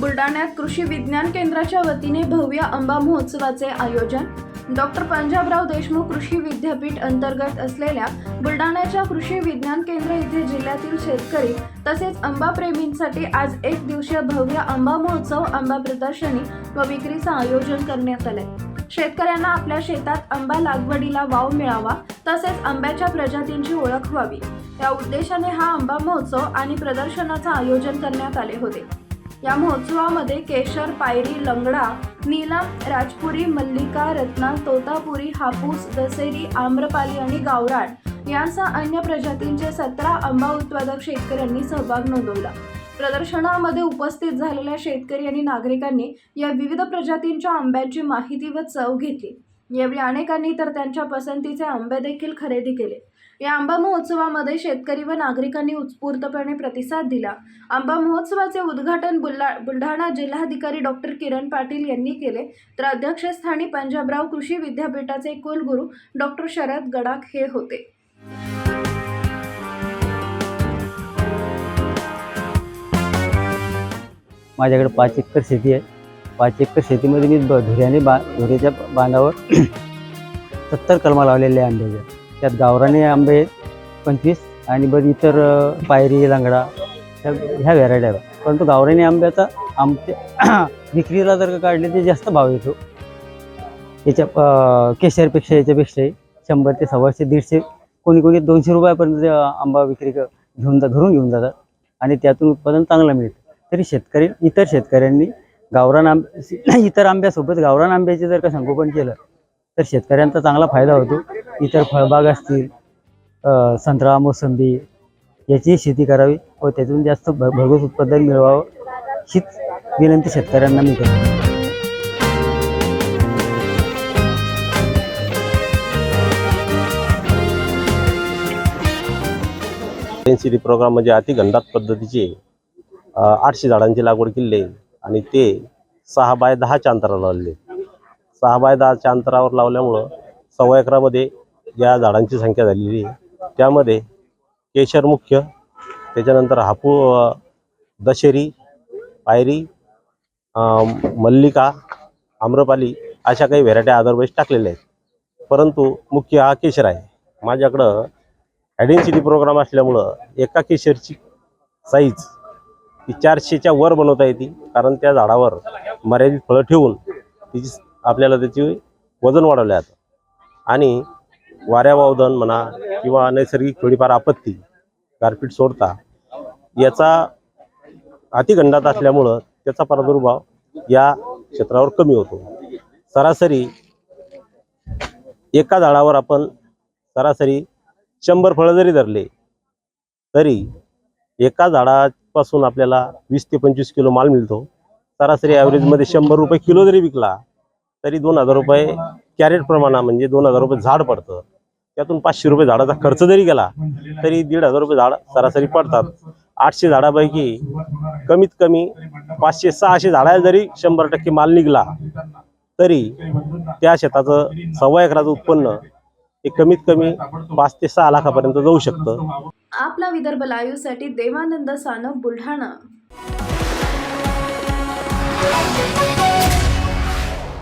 बुलढाण्यात कृषी विज्ञान केंद्राच्या वतीने भव्य आंबा महोत्सवाचे आयोजन. डॉक्टर पंजाबराव देशमुख कृषी विद्यापीठ अंतर्गत असलेल्या बुलढाण्याच्या कृषी विज्ञान केंद्र येथे जिल्ह्यातील शेतकरी तसेच आंबा प्रेमींसाठी आज एक दिवसीय भव्य आंबा महोत्सव आंबा प्रदर्शनी व विक्रीचं आयोजन करण्यात आलंय. शेतकऱ्यांना आपल्या शेतात आंबा लागवडीला वाव मिळावा तसेच आंब्याच्या प्रजातींची ओळख व्हावी. या उद्देशाने हा आंबा महोत्सव आणि प्रदर्शनाचं आयोजन करण्यात आले होते. या महोत्सवामध्ये केशर पायरी लंगडा नीलम राजपुरी मल्लिका रत्ना तोतापुरी हापूस दसेरी आम्रपाली आणि गावराड यांसह अन्य प्रजातींचे सतरा आंबा उत्पादक शेतकऱ्यांनी सहभाग नोंदवला. प्रदर्शनामध्ये उपस्थित झालेल्या शेतकरी आणि नागरिकांनी या विविध प्रजातींच्या आंब्यांची माहिती व चव घेतली. यावेळी अनेकांनी तर त्यांच्या पसंतीचे आंबे देखील खरेदी केले. या आंबा महोत्सवामध्ये शेतकरी व नागरिकांनी उत्स्फूर्तपणे प्रतिसाद दिला. आंबा महोत्सवाचे उद्घाटन बुलढा बुलढाणा जिल्हाधिकारी डॉक्टर किरण पाटील यांनी केले. तर अध्यक्षस्थानी पंजाबराव कृषी विद्यापीठाचे कुलगुरू डॉक्टर शरद गडाख हे होते. माझ्याकडे पाच एकर शेती आहे. पाच एकर शेतीमध्ये मी धुऱ्याने बा धुऱ्याच्या बांधावर सत्तर कलमा लावलेल्या आहे आंब्याच्या त्यात गावराने आंबे आहेत पंचवीस आणि बरं इतर पायरी लंगडा ह्या ह्या व्हरायटी आहेत. परंतु गावरानी आंब्याचा आमच्या विक्रीला जर का काढले ते जास्त भाव येतो. याच्या केशरपेक्षा याच्यापेक्षाही शंभर ते सव्वाशे दीडशे कोणी कोणी दोनशे रुपयापर्यंत आंबा विक्री घेऊन जा घरून घेऊन जातात. आणि त्यातून उत्पादन चांगलं मिळतं. तरी शेतकरी इतर शेतकऱ्यांनी गावरान आंब इतर आंब्यासोबत गावरान आंब्याचे जर का संगोपन केलं तर शेतकऱ्यांचा चांगला फायदा होतो. इतर फळबाग असतील संत्रा मोसंबी याची शेती करावी व त्यातून जास्त भ भरघोस उत्पादन मिळवावं हीच विनंती शेतकऱ्यांना मी करतो. डी प्रोग्राम म्हणजे अतिगंधात पद्धतीचे आठशे झाडांची लागवड केली आणि ते सहा बाय दहाच्या अंतरावर लावले. सहा बाय दहाच्या अंतरावर लावल्यामुळं सव्वा एकरामध्ये या झाडांची संख्या झालेली आहे त्यामध्ये केशर मुख्य त्याच्यानंतर हापू दशेरी पायरी मल्लिका आम्रपाली अशा काही व्हेरायटी अदरवाईज टाकलेल्या आहेत. परंतु मुख्य हा केशर आहे. माझ्याकडं ॲडेन्सिटी प्रोग्राम असल्यामुळं एका केशरची साईज ती चारशेच्या वर बनवता येते. कारण त्या झाडावर मर्यादित फळं ठेवून तिची आपल्याला त्याची वजन वाढवलं जातं. आणि वाऱ्यावावदन म्हणा किंवा नैसर्गिक थोडीफार आपत्ती गारपीट सोडता याचा अतिगंडात असल्यामुळं त्याचा प्रादुर्भाव या क्षेत्रावर कमी होतो. सरासरी एका झाडावर आपण सरासरी शंभर फळं जरी धरले तरी एका झाडापासून आपल्याला वीस ते पंचवीस किलो माल मिळतो. सरासरी ॲव्हरेजमध्ये शंभर रुपये किलो जरी विकला तरी दोन हजार रुपये कॅरेट प्रमाणा म्हणजे दोन हजार रुपये झाड पडतं. त्यातून पाचशे रुपये झाडाचा खर्च जरी गेला तरी दीड हजार रुपये झाड सरासरी पडतात. आठशे झाडापैकी कमीत कमी पाचशे सहाशे झाडा जरी शंभर टक्के माल निघला तरी त्या शेताचं सव्वा एकराचं उत्पन्न हे कमीत कमी पाच ते सहा लाखापर्यंत जाऊ शकतं. आपला विदर्भ लाईव्हसाठी देवानंद सानव बुलढाणा.